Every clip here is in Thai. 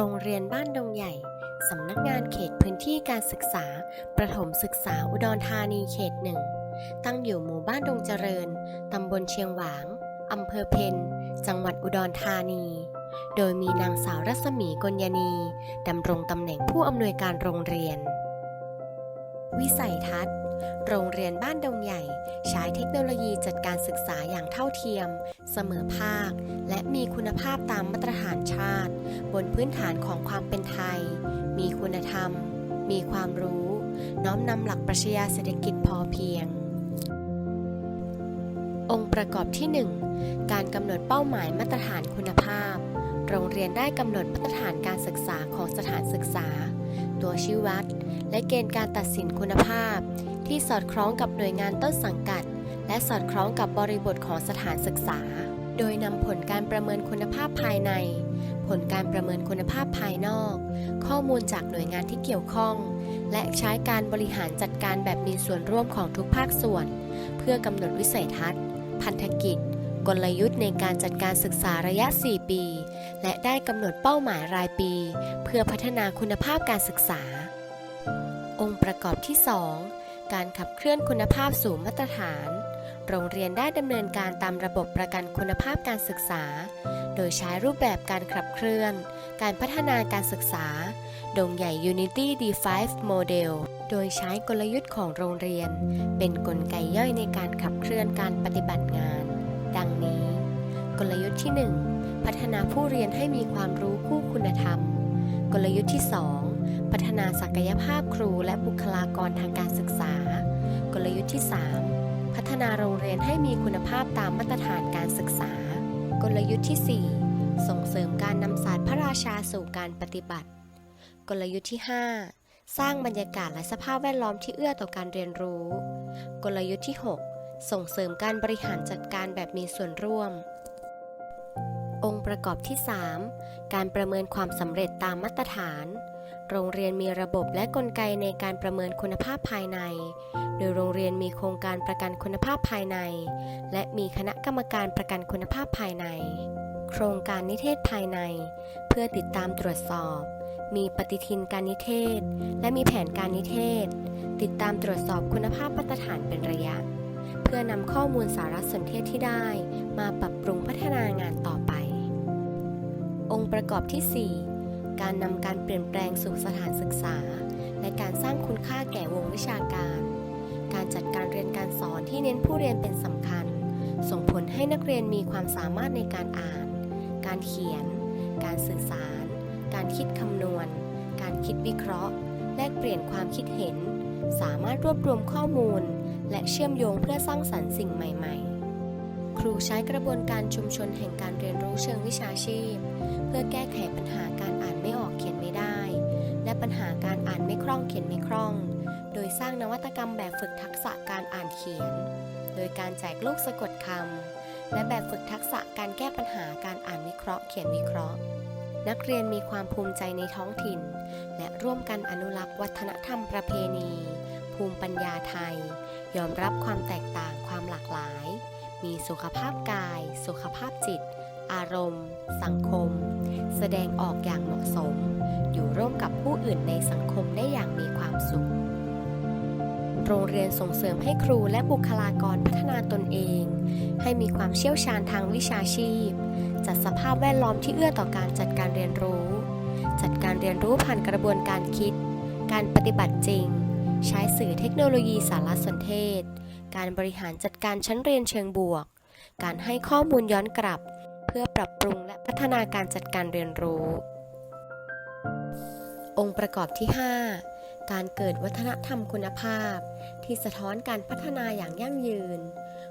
โรงเรียนบ้านดงใหญ่ สำนักงานเขตพื้นที่การศึกษา ประถมศึกษาอุดรธานีเขตหนึ่ง ตั้งอยู่หมู่บ้านดงเจริญ ตำบลเชียงหวาง อำเภอเพนจังหวัดอุดรธานี โดยมีนางสาวรัศมีกลยานี ดำรงตำแหน่งผู้อำนวยการโรงเรียน วิสัยทัศน์ โรงเรียนบ้านดงใหญ่ ใช้เทคโนโลยีจัดการศึกษาอย่างเท่าเทียม เสมอภาค และมีคุณภาพตามมาตรฐานชาติ บนพื้นฐานของความเป็นไทย มีคุณธรรม มีความรู้ น้อมนำหลักปรัชญาเศรษฐกิจพอเพียง องค์ประกอบที่ 1 การกำหนดเป้าหมายมาตรฐานคุณภาพ โรงเรียนได้กำหนดมาตรฐานการศึกษาของสถานศึกษา ตัวชี้วัดและเกณฑ์การตัดสินคุณภาพ ที่สอดคล้องกับหน่วยงานต้นสังกัด และสอดคล้องกับบริบทของสถานศึกษา โดยนำผลการประเมินคุณภาพภายใน ผลการประเมินคุณภาพภายนอก ข้อมูลจากหน่วยงานที่เกี่ยวข้อง และใช้การบริหารจัดการแบบมีส่วนร่วมของทุกภาคส่วน เพื่อกำหนดวิสัยทัศน์ พันธกิจ กลยุทธ์ในการจัดการศึกษาระยะ 4 ปี และได้กำหนดเป้าหมายรายปี เพื่อพัฒนาคุณภาพการศึกษา องค์ประกอบที่ 2 การขับเคลื่อนคุณภาพสู่มาตรฐาน โรงเรียนได้ดำเนินการตามระบบประกันคุณภาพการศึกษา โดยใช้รูปแบบการขับเคลื่อน การพัฒนาการศึกษา ดงใหญ่ Unity D5 Model โดยใช้กลยุทธ์ของโรงเรียน เป็นนกลไกย่อยในการขับเคลื่อนการปฏิบัติงาน ดังนี้ กลยุทธ์ที่ 1 พัฒนาผู้เรียนให้มีความรู้คู่คุณธรรม กลยุทธ์ที่ 2 พัฒนาศักยภาพครูและบุคลากรทางการศึกษา กลยุทธ์ที่ 3 พัฒนาโรงเรียนให้มีคุณภาพตามมาตรฐานการศึกษา กลยุทธ์ที่ 4 ส่งเสริมการนำศาสตร์พระราชาสู่การปฏิบัติ กลยุทธ์ที่ 5 สร้างบรรยากาศและสภาพแวดล้อมที่เอื้อต่อการเรียนรู้ กลยุทธ์ที่ 6 ส่งเสริมการบริหารจัดการแบบมีส่วนร่วมองค์ประกอบที่ 3 การประเมินความสำเร็จตามมาตรฐาน โรงเรียนมีระบบและกลไกในการประเมินคุณภาพภายใน โดยโรงเรียนมีโครงการประกันคุณภาพภายใน และมีคณะกรรมการประกันคุณภาพภายใน โครงการนิเทศภายใน เพื่อติดตามตรวจสอบ มีปฏิทินการนิเทศ และมีแผนการนิเทศ ติดตามตรวจสอบคุณภาพมาตรฐานเป็นระยะ เพื่อนำข้อมูลสารสนเทศที่ได้ มาปรับปรุงพัฒนางานต่อไป องค์ประกอบที่ 4 การนำการเปลี่ยนแปลงสู่สถานศึกษา และการสร้างคุณค่าแก่วงวิชาการ การจัดการเรียนการสอนที่เน้นผู้เรียนเป็นสำคัญ ส่งผลให้นักเรียนมีความสามารถในการอ่าน การเขียน การสื่อสาร การคิดคำนวณ การคิดวิเคราะห์ แลกเปลี่ยนความคิดเห็น สามารถรวบรวมข้อมูล และเชื่อมโยงเพื่อสร้างสรรค์สิ่งใหม่ ๆ ครูใช้กระบวนการชุมชนแห่งการเรียนรู้เชิงวิชาชีพ เพื่อแก้ไขปัญหาการอ่านไม่ออกเขียนไม่ได้ และปัญหาการอ่านไม่คล่องเขียนไม่คล่อง โดยสร้างนวัตกรรมแบบฝึกทักษะการอ่านเขียน โดยการแจกลูกสะกดคำและแบบฝึกทักษะการแก้ปัญหาการอ่านวิเคราะห์เขียนวิเคราะห์นักเรียนมีความภูมิใจในท้องถิ่น และร่วมกันอนุรักษ์วัฒนธรรมประเพณี ภูมิปัญญาไทย ยอมรับความแตกต่างความหลากหลาย มีสุขภาพกาย สุขภาพจิต อารมณ์ สังคม แสดงออกอย่างเหมาะสม อยู่ร่วมกับผู้อื่นในสังคมได้อย่างมีความสุข โรงเรียนส่งเสริมให้ครูและบุคลากรพัฒนาตนเอง ให้มีความเชี่ยวชาญทางวิชาชีพ จัดสภาพแวดล้อมที่เอื้อต่อการจัดการเรียนรู้ จัดการเรียนรู้ผ่านกระบวนการคิด การปฏิบัติจริง ใช้สื่อเทคโนโลยีสารสนเทศ การบริหารจัดการชั้นเรียนเชิงบวก การให้ข้อมูลย้อนกลับ เพื่อปรับปรุงและพัฒนาการจัดการเรียนรู้ องค์ประกอบที่ 5 การเกิดวัฒนธรรมคุณภาพ ที่สะท้อนการพัฒนาอย่างยั่งยืน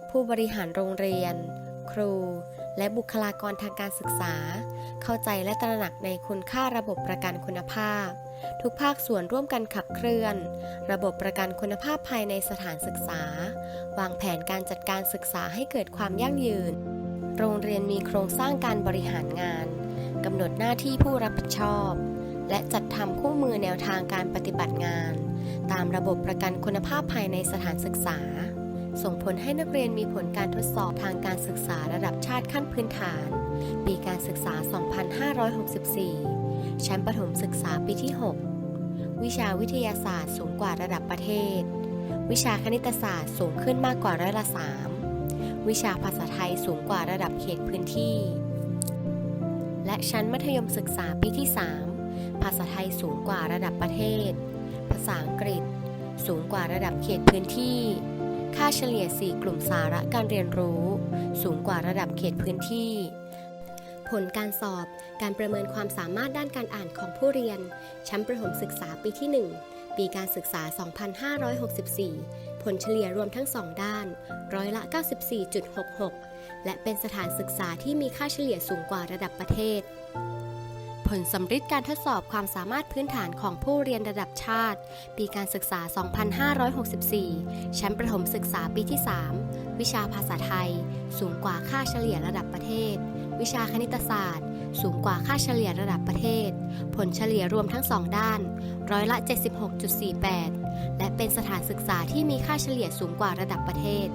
ผู้บริหารโรงเรียน ครู และบุคลากรทางการศึกษา เข้าใจและตระหนักในคุณค่าระบบประกันคุณภาพ ทุกภาคส่วนร่วมกันขับเคลื่อน ระบบประกันคุณภาพภายในสถานศึกษา วางแผนการจัดการศึกษาให้เกิดความยั่งยืน โรงเรียนมีโครงสร้างการบริหารงานกำหนดหน้าที่ผู้รับผิดชอบ และจัดทำคู่มือแนวทางการปฏิบัติงาน ตามระบบประกันคุณภาพภายในสถานศึกษา ส่งผลให้นักเรียนมีผลการทดสอบทางการศึกษาระดับชาติขั้นพื้นฐาน ปีการศึกษา 2564 ชั้นประถมศึกษาปีที่ 6 วิชาวิทยาศาสตร์สูงกว่าระดับประเทศ วิชาคณิตศาสตร์สูงขึ้นมากกว่าร้อยละสามวิชาภาษาไทยสูงกว่าระดับเขตพื้นที่ และชั้นมัธยมศึกษาปีที่ 3 ภาษาไทยสูงกว่าระดับประเทศ ภาษาอังกฤษ สูงกว่าระดับเขตพื้นที่ ค่าเฉลี่ย 4 กลุ่มสาระการเรียนรู้ สูงกว่าระดับเขตพื้นที่ ผลการสอบ การประเมินความสามารถด้านการอ่านของผู้เรียน ชั้นประถมศึกษาปีที่ 1 ปีการศึกษา 2564 ผลเฉลี่ยรวมทั้ง 2 ด้าน ร้อยละ 94.66 และเป็นสถานศึกษาที่มีค่าเฉลี่ยสูงกว่าระดับประเทศ ผลสำริดการทดสอบความสามารถพื้นฐานของผู้เรียนระดับชาติ ปีการศึกษา 2564 ชั้นประถมศึกษาปีที่ 3 วิชาภาษาไทย สูงกว่าค่าเฉลี่ยระดับประเทศ วิชาคณิตศาสตร์ สูงกว่าค่าเฉลี่ยระดับประเทศ ผลเฉลี่ยรวมทั้ง 2 ด้าน ร้อยละ 76.48 และเป็นสถานศึกษาที่มีค่าเฉลี่ยสูงกว่าระดับประเทศ